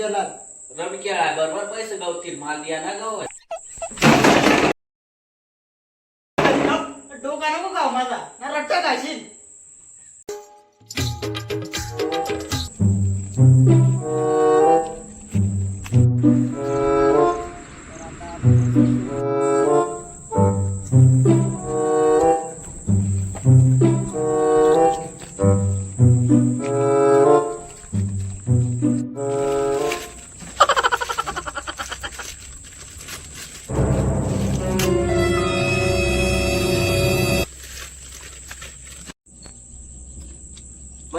जेलात रमकेळा बरोबर पैसे गवतील माल द्या ना गाव डोका नको गाव माझा. ना रट्टा खाशील.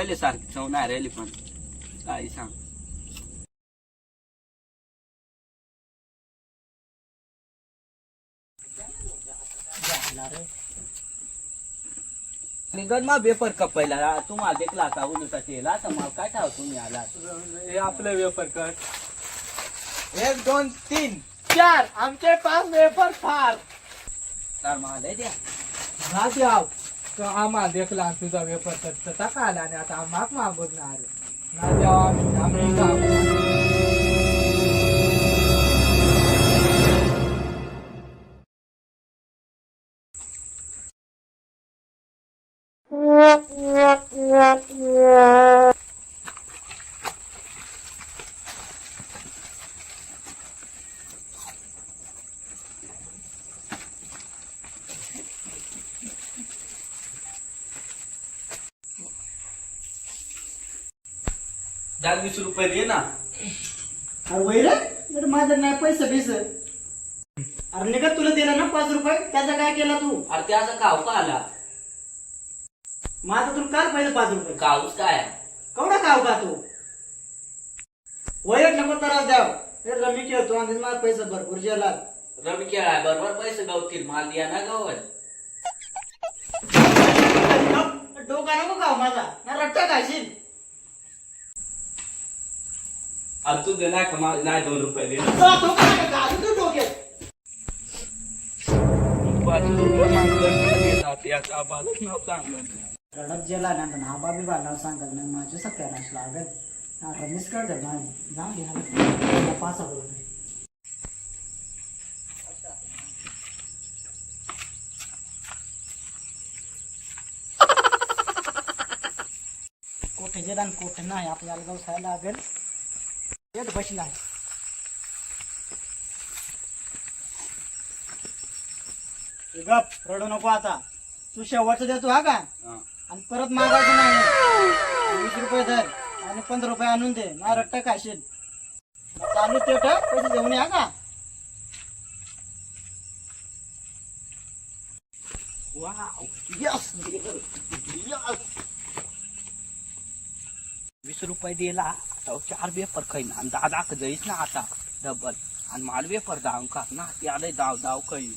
पहिले सारखी चव नाही राहिली पण. काही सांग. निघत मा पेपर कपायला तुम्हाला देखला का उन्हासाठी येला तर मला काय ठाव तुम्ही आला हे आपलं वेफर कट. एक दोन तीन. चार. आमचे पाच वेफर फार. तर मला द्या तो. आम्हाला देखला आणि तुझा वेफर कट टाका आला आणि आता माग मागून ना आले ना द्यावा आम्ही आम्ही दहा वीस रुपये दे ना. अरे वैर माझं नाही पैसे बिस अरे निघत तुला दिला ना पाच रुपये. त्याचा काय केला तू? अरे त्याचा काव का आला? माझं तुला काल पाहिजे पाच रुपये. काऊच काय? केवढा खाव का तू? वैर नको त्रास द्याव. हे रमी खेळतो आणि मला पैसे भरपूर जेला रवी खेळाय बरोबर पैसे गावतील. माल द्या ना गावात. डोका नको खाऊ माझा. ना रट्टा खाशील अरे तू दे नाही का मला नाही दोन रुपये दे तुला डोका नका खाऊ, तू डोक्यात. पाच रुपये मागलं याचा आबादच नाव चांगलं रडत जेला ना हा बाबी बाला सांगत नाही माझे सत्यानाश लागत हा रमेश कळत माझी जाऊ दे हा. पाच हजार रुपये कोठे जेला आणि कोठे नाही आपल्याला व्यवसाय लागेल येत बसला गप रडू नको आता. तू शेवटचं देतो हा का. आणि परत मागायचं नाही. वीस रुपये धर आणि पंधरा रुपये आणून दे. ना रट्टा खाशील. चालू ते पैसे घेऊन या का? वीस रुपये दिला. आता चार वेपर खाईन आणि दादा जाईस ना आता डबल. आणि माल वेपर दाव का ना ते आले दाव दाव खाईन